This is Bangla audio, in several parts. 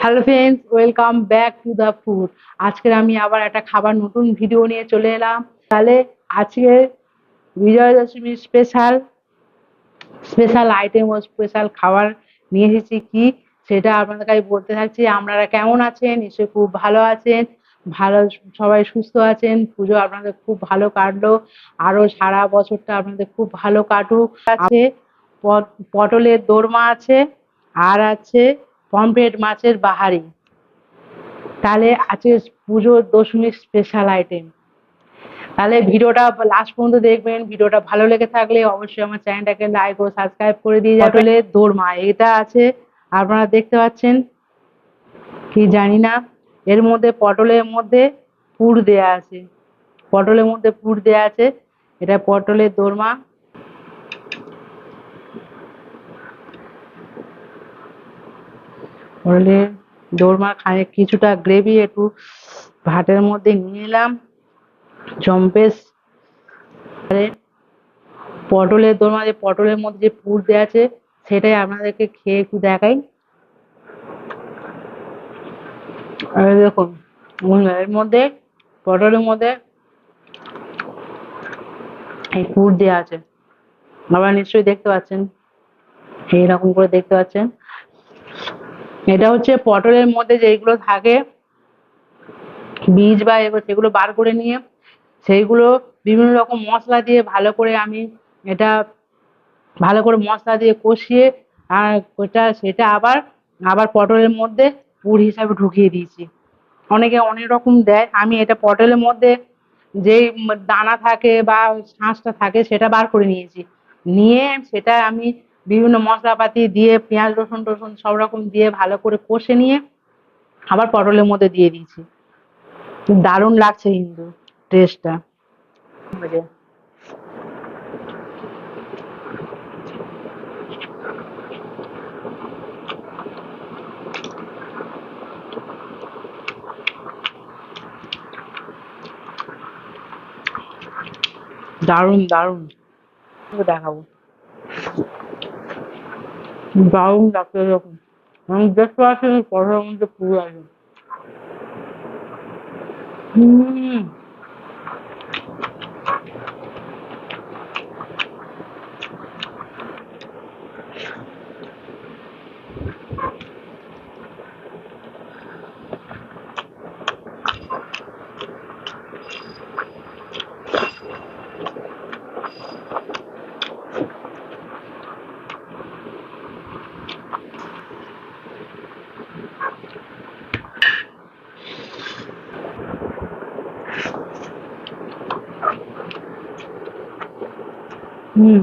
Hello friends welcome back to the food আজকের আমি আবার একটা খাবার, নতুন ভিডিও নিয়ে চলে এলাম। তাহলে আজকে Vijaya Dashami special special item ও স্পেশাল খাবার নিয়ে এসেছি কি? সেটা আপনাদের কাছে বলতে থাকছি, আপনারা কেমন আছেন? নিশ্চয়ই খুব ভালো আছেন। ভালো, সবাই সুস্থ আছেন। পুজো আপনাদের খুব ভালো কাটলো। আরও সারা বছরটা আপনাদের খুব ভালো কাটুক। আছে, পট- পটলের দোরমা আছে, আর আছে পমফ্রেট মাছের বাহারি। তাহলে আছে পুজোর দশমীর স্পেশাল আইটেম তাহলে ভিডিওটা লাস্ট পর্যন্ত দেখবেন ভিডিওটা ভালো লেগে থাকলে অবশ্যই আমার চ্যানেলটাকে লাইক ও সাবস্ক্রাইব করে দিয়ে পটলের দোরমা এটা আছে আপনারা দেখতে পাচ্ছেন কি জানি না। এর মধ্যে পটলের মধ্যে পুর দেয়া আছে। পটলের মধ্যে পুর দেয়া আছে এটা পটলের দোরমা। পটলের দোরমা খায়, কিছুটা গ্রেভি একটু ভাতের মধ্যে নিয়ে এলাম জম্পেশ পটলের দোরমা, যে পটলের মধ্যে যে পুর দেওয়া আছে, সেটাই আপনাদেরকে খেয়ে একটু দেখাই। দেখুন এর মধ্যে, পটলের মধ্যে এই পুর দেওয়া আছে। আপনারা নিশ্চয়ই দেখতে পাচ্ছেন, এইরকম করে দেখতে পাচ্ছেন। এটা হচ্ছে পটলের মধ্যে যেগুলো থাকে, বীজ বা সেগুলো বার করে নিয়ে, সেইগুলো বিভিন্ন রকম মশলা দিয়ে ভালো করে আমি এটা ভালো করে মশলা দিয়ে কষিয়ে, আর ওটা সেটা আবার আবার পটলের মধ্যে পুর হিসাবে ঢুকিয়ে দিয়েছি। অনেকে অনেক রকম দেয়, আমি এটা পটলের মধ্যে যেই দানা থাকে বা শাঁসটা থাকে সেটা বার করে নিয়েছি। নিয়ে সেটা আমি বিভিন্ন মশলাপাতি দিয়ে, পেঁয়াজ, রসুন, টসুন সব রকম দিয়ে ভালো করে কষে নিয়ে আবার পটলের মধ্যে দিয়ে দিয়েছি। দারুণ লাগছে কিন্তু টেস্টটা দারুণ তোকে দেখাবো। দারুণ লাগছে এরকম আমি দেখতে পাচ্ছি পটলের মধ্যে পুরো আছে হুম। হুম।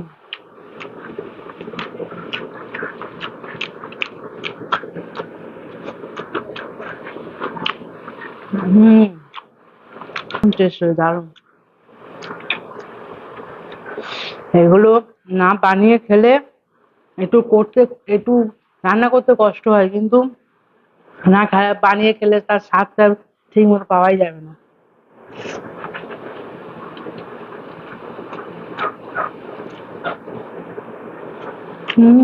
হুম। টেস্ট দারুণ। এগুলো না বানিয়ে খেলে একটু করতে, একটু রান্না করতে কষ্ট হয়, কিন্তু না বানিয়ে খেলে তার স্বাদটা ঠিক মতো পাওয়াই যাবে না। হুম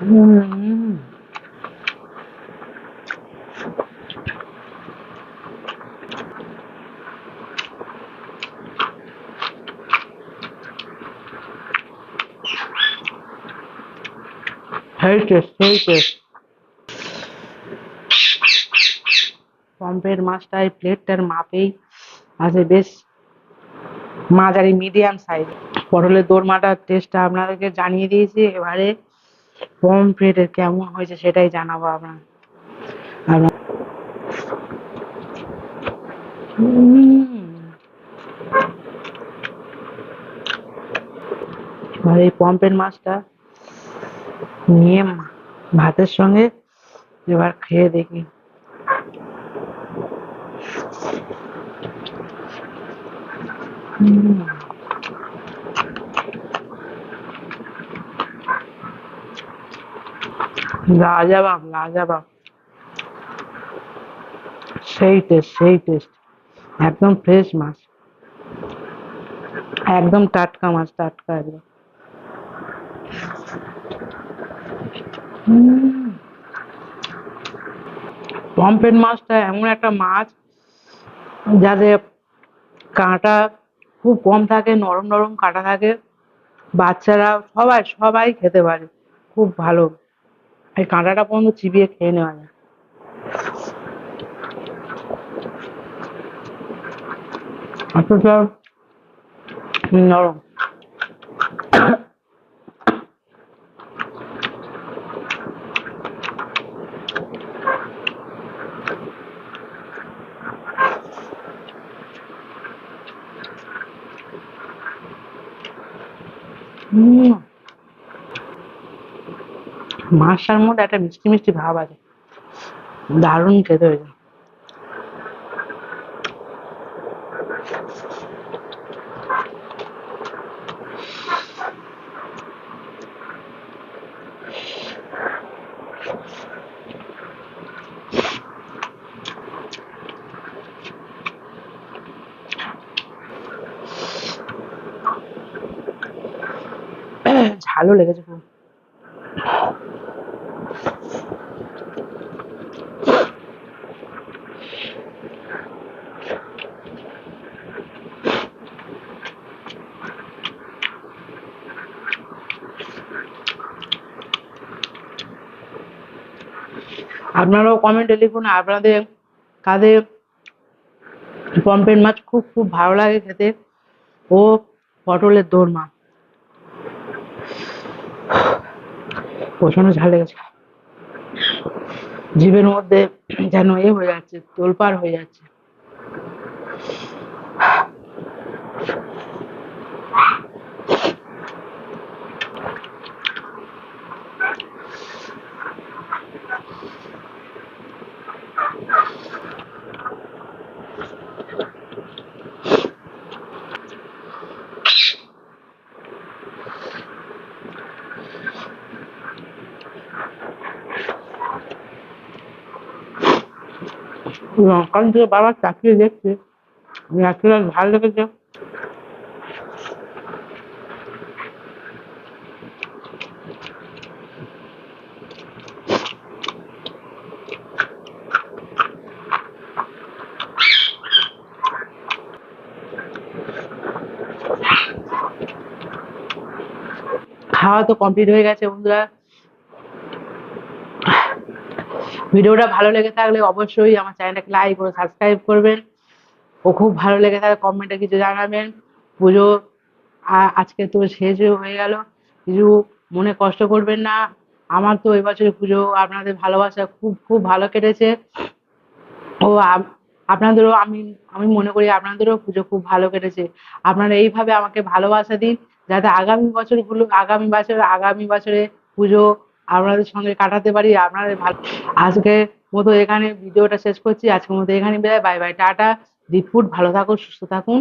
হুম সেই টেস্ট পম্পের মাছটা এই প্লেটটার মাপেই আছে বেশ মাঝারি মিডিয়াম সাইজ পটলের দোরমাটার টেস্টটা আপনাদেরকে জানিয়ে দিয়েছি, এবারে পমফ্রেটের কেমন হয়েছে সেটাই জানাব আপনার। এই পম্পের মাছটা নিয়ে ভাতের সঙ্গে এবার খেয়ে দেখি লাজাবাব লাজাবাব সেই টেস্ট সেই টেস্ট একদম ফ্রেশ মাছ একদম টাটকা মাছ টাটকা একদম পমফ্রেট মাছটা এমন একটা মাছ যাতে কাঁটা খুব কম থাকে নরম নরম কাঁটা থাকে। বাচ্চারা সবাই সবাই খেতে পারে। খুব ভালো। এই কাঁটাটা পর্যন্ত চিবিয়ে খেয়ে নেওয়া যায়। অথচ নরম। মাছটার মধ্যে একটা মিষ্টি মিষ্টি ভাব আছে। দারুণ খেতে হয়েছে। ঝালও লেগেছে খুব আপনারাও কমেন্টে লিখুন, আপনাদের কাদের পমফ্রেট মাছ খুব খুব ভালো লাগে খেতে। ও পটলের দোরমা। প্রচণ্ড ঝাল লেগেছে। জিভের মধ্যে যেন এ হয়ে যাচ্ছে তোলপাড় হয়ে যাচ্ছে। লঙ্কা দিয়ে বারবার চাকিয়ে দেখছি এতটা ঝাল লেগেছে। খাওয়া তো কমপ্লিট হয়ে গেছে বন্ধুরা। ভিডিওটা ভালো লেগে থাকলে অবশ্যই আমার চ্যানেলটাকে লাইক ও সাবস্ক্রাইব করবেন। ও খুব ভালো লেগে থাকলে কমেন্টে কিছু জানাবেন। পুজো আজকে তো শেষ হয়ে গেল। কিছু মনে কষ্ট করবেন না। আমার তো এবছর পুজো আপনাদের ভালোবাসা খুব খুব ভালো কেটেছে। ও আপ- আপনাদেরও আমি আমি মনে করি আপনাদেরও পুজো খুব ভালো কেটেছে। আপনারা এইভাবে আমাকে ভালোবাসা দিন, যাতে আগামী বছরগুলো, আগামী বছর, আগামী বছরে পুজো আপনাদের সঙ্গে কাটাতে পারি, আপনাদের ভালো আজকে মতো এখানে ভিডিওটা শেষ করছি, আজকের মতো এখানে বিদায় bye bye tata deep food ভালো থাকুন, সুস্থ থাকুন।